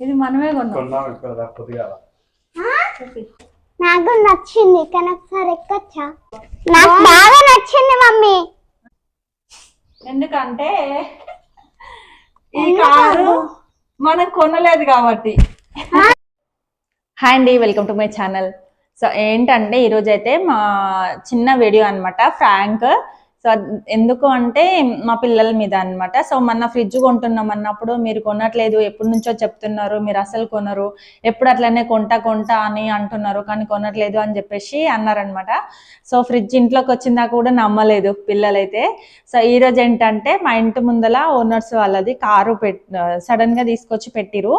ఇది మనమే. నాకు నచ్చింది కానీ ఒకసారి ఎక్కొచ్చా? నాకు బాగా నచ్చింది మమ్మీ. ఎందుకంటే ఈ కారు మనం కొనలేదు కాబట్టి. హాయ్ అండి welcome to my channel. So ఏంటంటే ఈరోజు అయితే మా చిన్న వీడియో అన్నమాట ఫ్రాంక్. సో ఎందుకు అంటే మా పిల్లల మీద అన్నమాట. సో మొన్న ఫ్రిడ్జ్ కొంటున్నాం అన్నప్పుడు మీరు కొనట్లేదు ఎప్పటి నుంచో చెప్తున్నారు మీరు అసలు కొనరు ఎప్పుడు అట్లనే కొంటా కొంటా అని అంటున్నారు కానీ కొనట్లేదు అని చెప్పేసి అన్నారనమాట సో ఫ్రిడ్జ్ ఇంట్లోకి వచ్చిందా కూడా నమ్మలేదు పిల్లలైతే. సో ఈ రోజు ఏంటంటే మా ఇంటి ముందల ఓనర్స్ వాళ్ళది కారు పెట్ సడన్గా తీసుకొచ్చి పెట్టిరు.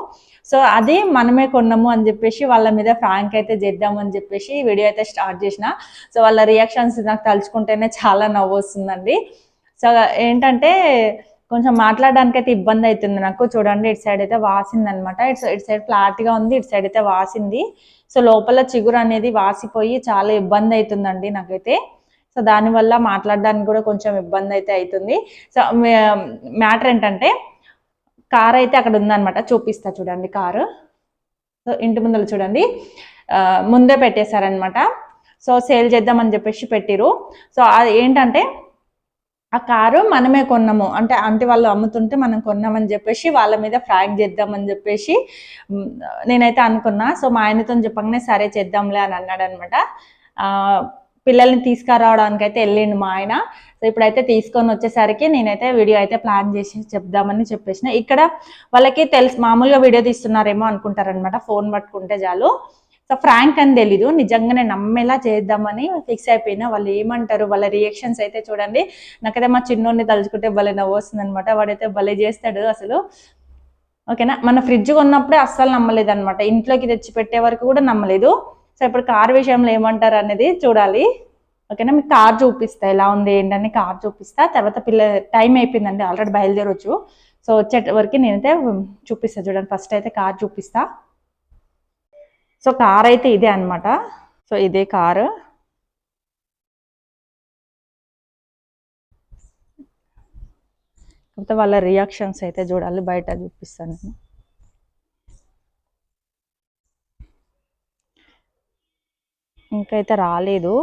సో అది మనమే కొన్నాము అని చెప్పేసి వాళ్ళ మీద ఫ్రాంక్ అయితే చేద్దాం అని చెప్పేసి వీడియో అయితే స్టార్ట్ చేసిన. సో వాళ్ళ రియాక్షన్స్ నాకు తలుచుకుంటేనే చాలా నవ్వు వస్తుందండి. సో ఏంటంటే కొంచెం మాట్లాడడానికి అయితే ఇబ్బంది అవుతుంది నాకు. చూడండి ఇటు సైడ్ అయితే వాసింది అనమాట ఇటు ఇటు సైడ్ ఫ్లాట్గా ఉంది ఇటు సైడ్ అయితే వాసింది. సో లోపల చిగురు అనేది వాసిపోయి చాలా ఇబ్బంది అవుతుందండి నాకైతే. సో దానివల్ల మాట్లాడడానికి కూడా కొంచెం ఇబ్బంది అయితే అవుతుంది సో మ్యాటర్ ఏంటంటే కార్ అయితే అక్కడ ఉందనమాట. చూపిస్తా చూడండి కారు. సో ఇంటి ముందర చూడండి. ముందే పెట్టేశారనమాట. సో సేల్ చేద్దామని చెప్పేసి పెట్టిరు సో అది ఏంటంటే ఆ కారు మనమే కొన్నాము. అంటే అంటే వాళ్ళు అమ్ముతుంటే మనం కొన్నామని చెప్పేసి వాళ్ళ మీద ఫ్రాగ్ చేద్దామని చెప్పేసి నేనైతే అనుకున్నా. సో మా ఆయనతో చెప్పగానే సరే చేద్దాంలే అని అన్నాడు అనమాట పిల్లల్ని తీసుకురావడానికి అయితే వెళ్ళిండు మా ఆయన. సో ఇప్పుడైతే తీసుకొని వచ్చేసరికి నేనైతే వీడియో అయితే ప్లాన్ చేసి చెప్దామని చెప్పేసిన. ఇక్కడ వాళ్ళకి తెలుసు మామూలుగా వీడియో తీస్తున్నారేమో అనుకుంటారనమాట. ఫోన్ పట్టుకుంటే చాలు. ఫ్రాంక్ అని తెలీదు. నిజంగానే నమ్మేలా చేద్దామని ఫిక్స్ అయిపోయినా వాళ్ళు ఏమంటారు వాళ్ళ రియాక్షన్స్ అయితే చూడండి. నాకైతే మా చిన్నోడిని తలుచుకుంటే భలే నవ్వు వస్తుంది అనమాట వాడైతే భలే చేస్తాడు అసలు. ఓకేనా? మన ఫ్రిడ్జ్ కొన్నప్పుడే అస్సలు నమ్మలేదు అనమాట ఇంట్లోకి తెచ్చి పెట్టే వరకు కూడా నమ్మలేదు. సో ఇప్పుడు కార్ విషయంలో ఏమంటారు అనేది చూడాలి. ఓకేనా? మీకు కార్ చూపిస్తా. ఎలా ఉంది ఏంటని కార్ చూపిస్తా. తర్వాత పిల్ల టైం అయిపోయిందండి. ఆల్రెడీ బయలుదేరొచ్చు. సో వచ్చే వరకు నేనైతే చూపిస్తా. చూడండి ఫస్ట్ అయితే కార్ చూపిస్తా. సో కార్ అయితే ఇదే అన్నమాట. సో ఇదే కారు. కాకపోతే వాళ్ళ రియాక్షన్స్ అయితే చూడాలి బయట చూపిస్తాను. నేను ఇంకైతే రాలేదు.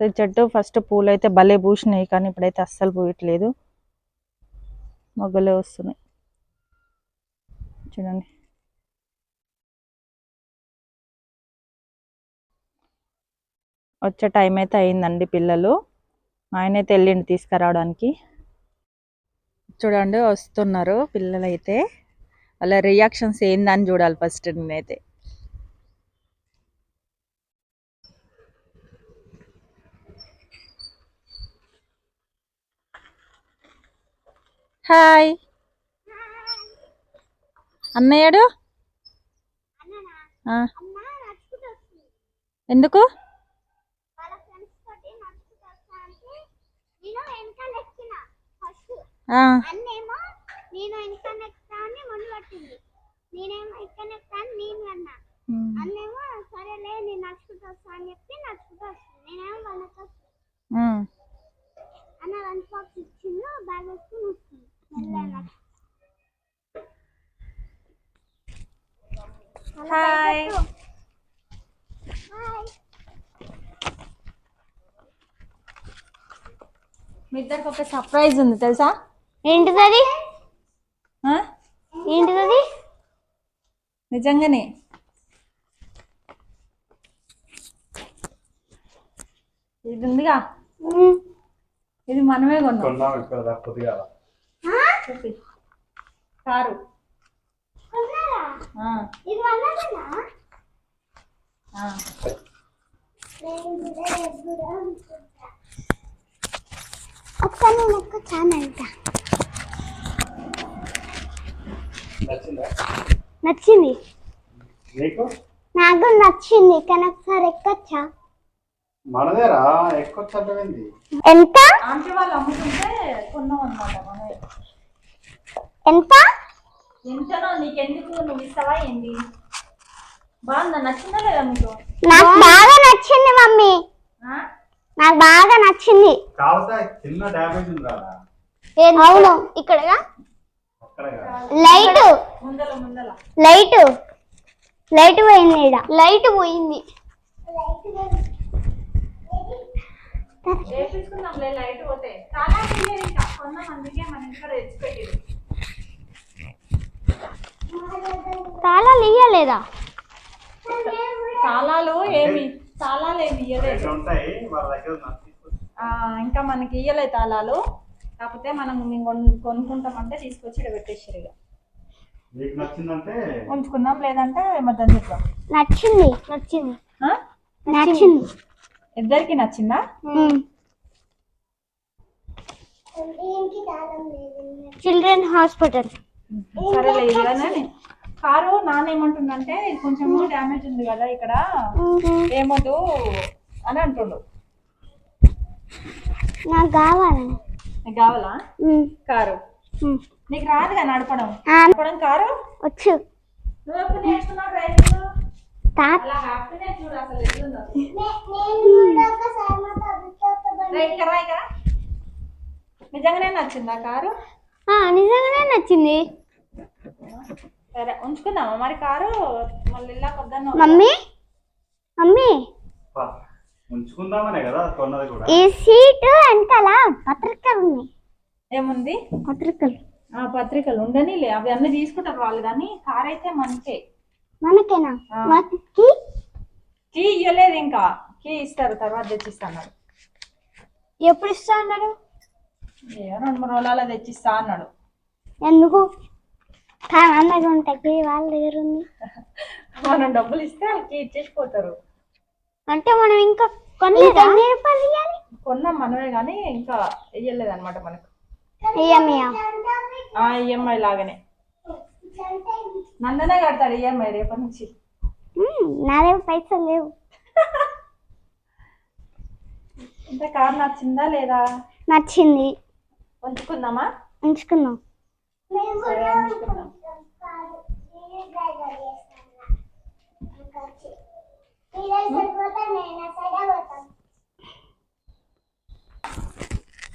సో చెట్టు ఫస్ట్ పూలు అయితే భలే పూసినాయి కానీ ఇప్పుడైతే అస్సలు పూయట్లేదు. మొగ్గలే వస్తున్నాయి. చూడండి. వచ్చే టైం అయితే అయిందండి పిల్లలు. ఆయన అయితే వెళ్ళిండి తీసుకురావడానికి. చూడండి వస్తున్నారు పిల్లలైతే. వాళ్ళ రియాక్షన్స్ ఏందని చూడాలి ఫస్ట్ నేనైతే. హాయ్ అన్నయ్యడు? ఎందుకు వాళ్ళ ఫ్రెండ్స్ తోటి నడుచుకుంటూ వస్తా అంటే నేను వెనకాల ఎక్కిన ఫస్ట్ ఆ, అన్నేమో నేను వెనకాల ఎక్కుతా అని మొండి పట్టింది. నేనేమో ఇక్కడ ఎక్కుతా అని నేను అన్నా. అన్నేమో సరేలే నేను నడుచుకుంటూ వస్తా అని చెప్పి నడుచుకుంటూ వస్తుంది. నేనేమో వాళ్ళకి. అన్న లంచ్ బాక్స్ ఇచ్చిండు బ్యాగ్ వేసుకుని వస్తుంది మెల్లగా. హాయ్. మీ ఇద్దరికి ఒక సర్ప్రైజ్ ఉంది తెలుసా? ఏంటిది ఆ? ఏంటిది నిజంగానే. ఇది ఉందిగా? ఇది మనమే కొన్నాం. కొన్నాం ఇక్కడ దాకా పొద్దుగాల చూపి. కారు. ఆ, ఇది వాళ్ళదేనా ఆ. ఒకసారి నేను ఛానల్ నచ్చిందా? నచ్చింది. నీకు? నాకు నచ్చింది కానీ ఒకసారి ఎక్కొచ్చా? మనదేరా ఎక్కువ చదివింది ఎంత? ఆంటీ వాళ్ళు అమ్ముతుంటే కొన్నాం అనమాట మనమే ఎంత? ఎంతనో నీకెందుకు? నువ్వు ఇస్తావా ఏంటి బాగుందా? నచ్చిందా లేదా మీకు నాకు బాగా నచ్చింది మమ్మీ. ఆ? నాకు బాగా నచ్చింది. చిన్న అవును ఇక్కడ లైట్. ముందల ముందల. లైట్. లైట్ పోయింది ఈడ. లైట్ పోయింది. తాళాలు ఇయ్యలేదా? తాళాలు ఏమి? ఇయ్యలేదు. ఉంటాయి వాళ్ళ దగ్గర ఇంకా మనకి ఇయ్యలేదు తాళాలు. కాకపోతే మనం మేము కొను- కొనుక్కుంటామంటే తీసుకొచ్చి పెట్టేసారు ఇక. మీకు నచ్చిందంటే ఉంచుకుందాం లేదంటే మద్దతు చెప్దాం. నచ్చింది నచ్చింది. ఆ? నచ్చింది. ఇద్దరికి నచ్చిందా? Children hospital. సరేలే ఇది కానీ కారు నాన్న ఏమంటుండంటే ఇది కొంచెం డ్యామేజ్ ఉంది కదా ఇక్కడ ఏమొద్దు అని అంటుండు. నాకు కావాలి? నీకు కావాలా? కారు. నీకు రాదుగా నడపడం? నడపడం కారు? వచ్చు. నువ్వు ఎప్పుడు నేర్చుకున్నావు డ్రైవింగ్? తాత అలా హ్యాపీనెస్ చూడు అసలు ఎట్లుందో. రే, ఇక్కడ రా, ఇక్కడ రా. నిజంగానే నచ్చిందా కారు? నిజంగానే నచ్చింది. సరే ఉంచుకుందామా? మరి కారు మళ్ళీ ఇలా కొద్దాను మమ్మీ? మమ్మీ? ఉంచుకుందామనే కదా కొన్నది కూడా. ఈ సీట్ వెనకాల పత్రికలు ఉన్నాయి. ఏముంది? పత్రికలు. ఆ పత్రికలు ఉండనిలే. అవి అన్ని తీసుకుంటారు వాళ్ళు కానీ కార్ అయితే మనకే. మనకేనా. మనకి కీ? ఇవ్వలేదు ఇంకా. కీ ఇస్తారు తర్వాత తెచ్చిస్తాను ఎప్పుడు ఇస్తా అన్నారు ఏ రెండు మూడు రోజులలో తెచ్చిస్తా అన్నాడు. ఎందుకు? కానీ అందరికి ఉంటాయి వాళ్ళ దగ్గర ఉంది. మనం డబ్బులు ఇస్తే వాళ్ళకి ఇచ్చేసిపోతారు. అంటే మనం ఇంకా ఎన్ని రూపాయలు ఇవ్వాలి కొన్నాం మనమే కానీ ఇంకా ఇయ్యలేదు అనమాట మనకు ఈఎంఐ లాగానే నందనే కడతాడు ఈఎంఐ రేపటి నుంచి. నా దగ్గర పైసలు లేవు. అంటే కార్ నచ్చిందా లేదా? నచ్చింది. ఉంచుకుందామా? ఉంచుకుందాం. సరే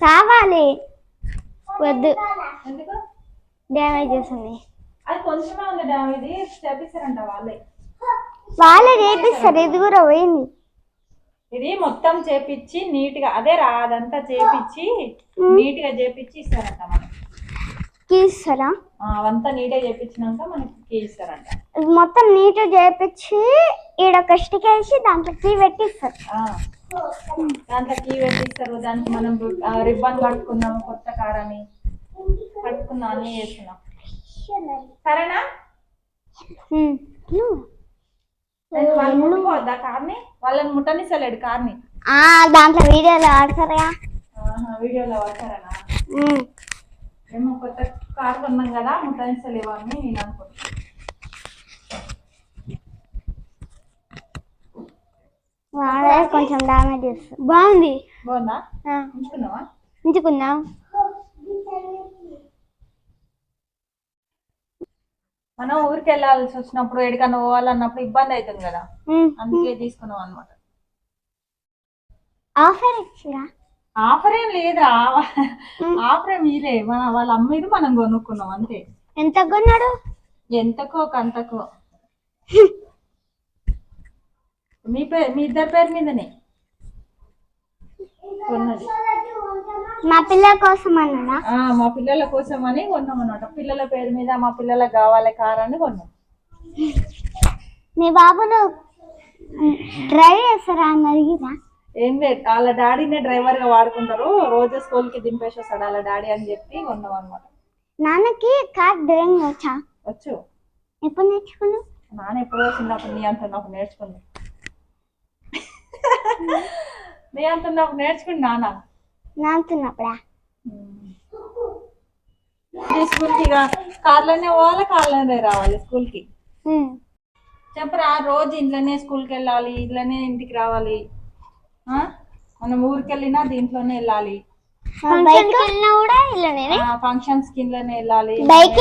కావాలి వద్దు డ్యామేజ్ చేస్తుంది. అది కొంచెమే ఉంది డ్యామ్ ఇది చేపిస్తారంట వాళ్ళే. వాళ్ళే చేపిస్తారు ఇది కూడా పోయింది. ఇది మొత్తం చేపిచ్చి నీట్గా అదే రా అదంతా చేపిచ్చి నీట్గా చేపిచ్చి ఇస్తారంట మనకి తీస్తారా ఆ, అవంతా నీట్గా చేపించినాక మనకి కీ ఇస్తారంట మొత్తం నీట్ చేపించి ఈడ ఒక వేసి దాంట్లో కీ పెట్టిస్తారు. దాంట్లో కీ పెట్టిస్తారు. దానికి మనం రిబ్బన్ కట్టుకుందాం కొత్త కార్ అని కట్టుకుందాం అన్ని చేస్తున్నాం. సరేనా? వాళ్ళు ముట్టుకోవద్దా కార్ని? వాళ్ళని ముట్టనిస్తలేడు కార్ని. దాంట్లో వీడియోలో ఆడతారా వీడియోలో వచ్చారనా ఉమ్. ఏమో కొత్త కార్ కొన్నాం కదా ముట్టనిస్తలేవు అని నేను అనుకుంటున్నాను కొంచెం డామేజ్ బాగుంది. బాగుందా? ఉంచుకున్నావా? ఉంచుకుందాం. మనం ఊరికి వెళ్ళాల్సి వచ్చినప్పుడు ఎక్కడికన్నా పోవాలన్నప్పుడు ఇబ్బంది అవుతుంది కదా. అందుకే తీసుకున్నాం అనమాట ఆఫర్ ఇచ్చిరా? ఆఫర్ ఏం లేదురా. ఆఫర్ ఏం ఇలే మన వాళ్ళ అమ్మీరు మనం కొనుక్కున్నాం అంతే. ఎంత కొన్నాడు? ఎంతకో కంతకో. మీ పేరు మీ ఇద్దరి పేరు మీదనే. కొన్నది. మా పిల్ల కోసం అన్నాడా ఆ, మా పిల్లల కోసం అని కొన్నాం అనమాట పిల్లల పేరు మీద మా పిల్లలకు కావాలి కార్ అని కొన్నాం. మీ బాబును డ్రైవ్ చేస్తారా అని అడిగిరా ఏం లేదు. వాళ్ళ డాడీనే డ్రైవర్గా వాడుకుంటారు. రోజు స్కూల్కి దింపేసి వస్తాడు వాళ్ళ డాడీ అని చెప్పి కొన్నాం అనమాట నాన్నకి కార్ డ్రైవింగ్ వచ్చా? వచ్చు. ఎప్పుడు నేర్చుకున్నావు? నాన్న ఎప్పుడో చిన్నప్పుడు నీ అంటున్నప్పుడు నేర్చుకుంది. నీ అంటున్నప్పుడు నేర్చుకుంది నాన్న. నానుతున్నప్పుడా? స్కూల్కి ఇక కార్లోనే పోవాలి కార్లోనే రావాలి స్కూల్కి ఉమ్. చెప్పరా రోజు ఇంట్లోనే స్కూల్కి వెళ్ళాలి ఇంట్లోనే ఇంటికి రావాలి? మనం ఊరికి వెళ్ళినా దీంట్లోనే వెళ్ళాలి. ఫంక్షన్కి వెళ్ళినా కూడా ఇలానే ఫంక్షన్స్కి ఇంట్లోనే వెళ్ళాలి. బైక్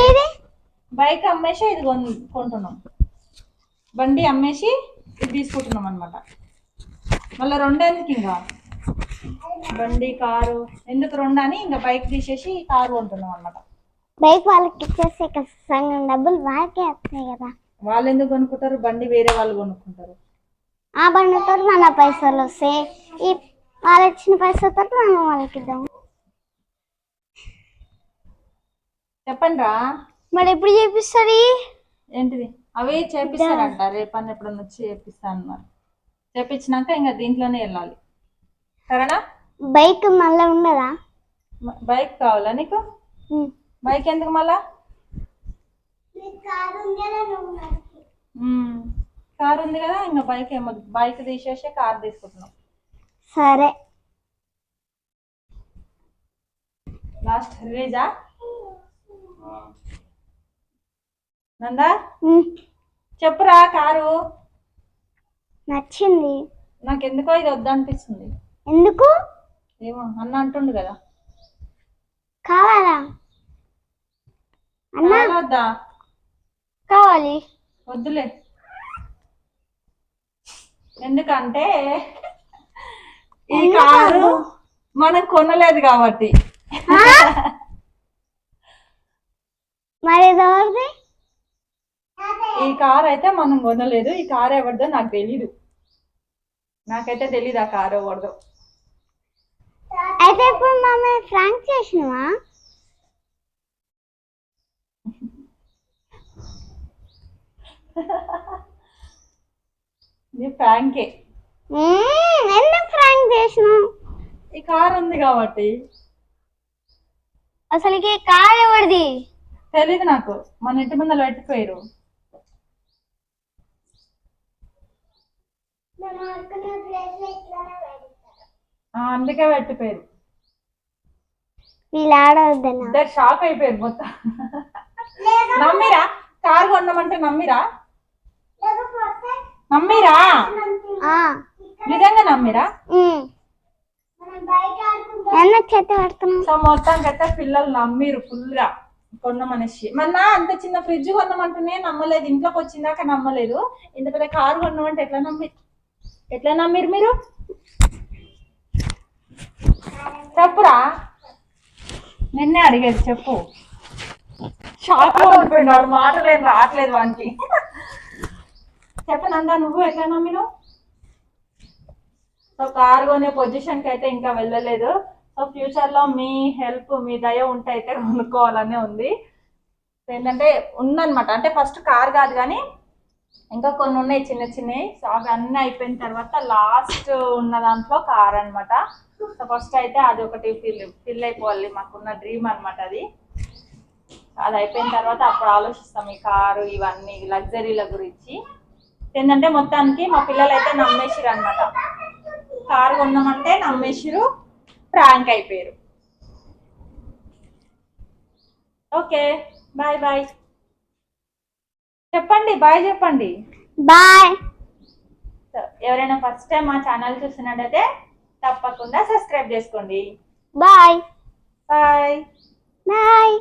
బైక్ అమ్మేసి ఇది కొన్- కొంటున్నాం. బండి అమ్మేసి ఇది తీసుకుంటున్నాం అనమాట మళ్ళీ రెండేందుకు ఇంకా బండి కారు. ఎందుకు రెండు అని ఇంకా బైక్ తీసేసి కారు కొంటున్నాం అనమాట బైక్ వాళ్ళకి ఇచ్చేస్తే ఇక సగం డబ్బులు వాళ్ళకే వస్తాయి కదా. వాళ్ళు ఎందుకు కొనుక్కుంటారు? బండి వేరే వాళ్ళు కొనుక్కుంటారు. ఆ బండితో మన పైసలు వస్తాయి ఈ వాళ్ళు ఇచ్చిన పైసలతో మనం వాళ్ళకి ఇద్దాం. చెప్పండి రా మరి ఎప్పుడు చేపిస్తుంది? ఏంటిది? అవి చేపిస్తారంట. రేపన్న ఎప్పుడన్నా వచ్చి చేపిస్తా అన్నారు. చేపించినాక ఇంకా దీంట్లోనే వెళ్ళాలి. సరేనా? బైక్ మళ్ళీ ఉండదా బైక్ కావాలా నీకు? బైక్ ఎందుకు మళ్ళా. కార్ ఉంది కదా ఇంకా బైక్ ఏమో బైక్ తీసేసి కార్ తీసుకుంటున్నాం. సరే. లాస్ట్ రిలీజా? నందా? చెప్పురా కారు. నచ్చింది. నాకెందుకో ఇది వద్దనిపిస్తుంది. ఎందుకు? ఏమో అన్న అంటుండు కదా. కావాలా? అన్నా? కావాలా వద్దా? కావాలి. వద్దులే. ఎందుకంటే ఈ కారు మనం కొనలేదు కాబట్టి? మరి ఈ కార్ అయితే మనం కొనలేదు. ఈ కార్ ఎవరిదో నాకు తెలీదు. నాకైతే తెలీదు ఆ కారు ఎవరిదో. అయితే ఇప్పుడు మమ్మల్ని ఫ్రాంక్ చేసినవా? ఇది ఫ్రాంకే. ఎందుకు ఫ్రాంక్ చేసినావు? ఈ కార్ ఉంది కాబట్టి. అసలుకి కార్ ఎవరిది? తెలీదు నాకు. మన ఇంటి ముందర పెట్టిపోయారు అందుకే పెట్టిపోయారు వీళ్ళు ఆడవద్దన్నా ఇద్దరు షాక్ అయిపోయారు మొత్తం. నమ్మిరా? కార్ కొన్నామంటే నమ్మిరా? నమ్మిరా? నిజంగా నమ్మిరా? మ్మ్. ఎందుకు చెత్త పెడుతున్నావు సో మొత్తానికి అయితే పిల్లలు నమ్మిరు ఫుల్గా కొన్నామనేసి మొన్న అంత చిన్న ఫ్రిడ్జ్ కొన్నామంటేనే నమ్మలేదు. ఇంట్లోకి వచ్చిందాక నమ్మలేదు. ఇంత పెద్ద కారు కొన్నామంటే ఎట్లా నమ్మి ఎట్లా నమ్మిరు మీరు? చెప్పురా? నిన్నే అడిగేది చెప్పు. షాక్లో ఉండిపోయినాడు మాటలు రావట్లేదు వానికి. చెప్పనందా నువ్వు? ఎట్లా నమ్మినావు? సో కార్ కొనే పొజిషన్కి అయితే ఇంకా వెళ్ళలేదు. సో ఫ్యూచర్లో మీ హెల్ప్ మీ దయ ఉంటే అయితే కొనుక్కోవాలనే ఉంది. ఏంటంటే ఉందన్నమాట. అంటే ఫస్ట్ కార్ కాదు కానీ ఇంకా కొన్ని ఉన్నాయి చిన్న చిన్నవి. సో అవి అన్నీ అయిపోయిన తర్వాత లాస్ట్ ఉన్న దాంట్లో కార్ అనమాట సో ఫస్ట్ అయితే అది ఒకటి ఫిల్ ఫిల్ అయిపోవాలి. మాకున్న డ్రీమ్ అనమాట అది. అది అయిపోయిన తర్వాత అప్పుడు ఆలోచిస్తాం ఈ కారు ఇవన్నీ లగ్జరీల గురించి. ఏంటంటే మొత్తానికి మా పిల్లలు అయితే నమ్మేసిరు అనమాట కారు కొన్నామంటే నమ్మేసిరు ప్రాంక్ అయిపోయారు. Okay bye bye. చెప్పండి బాయ్ చెప్పండి. బాయ్. ఎవరైనా ఫస్ట్ టైం మా ఛానల్ చూస్తున్నట్టయితే తప్పకుండా సబ్స్క్రైబ్ చేసుకోండి. బాయ్. బాయ్. బాయ్.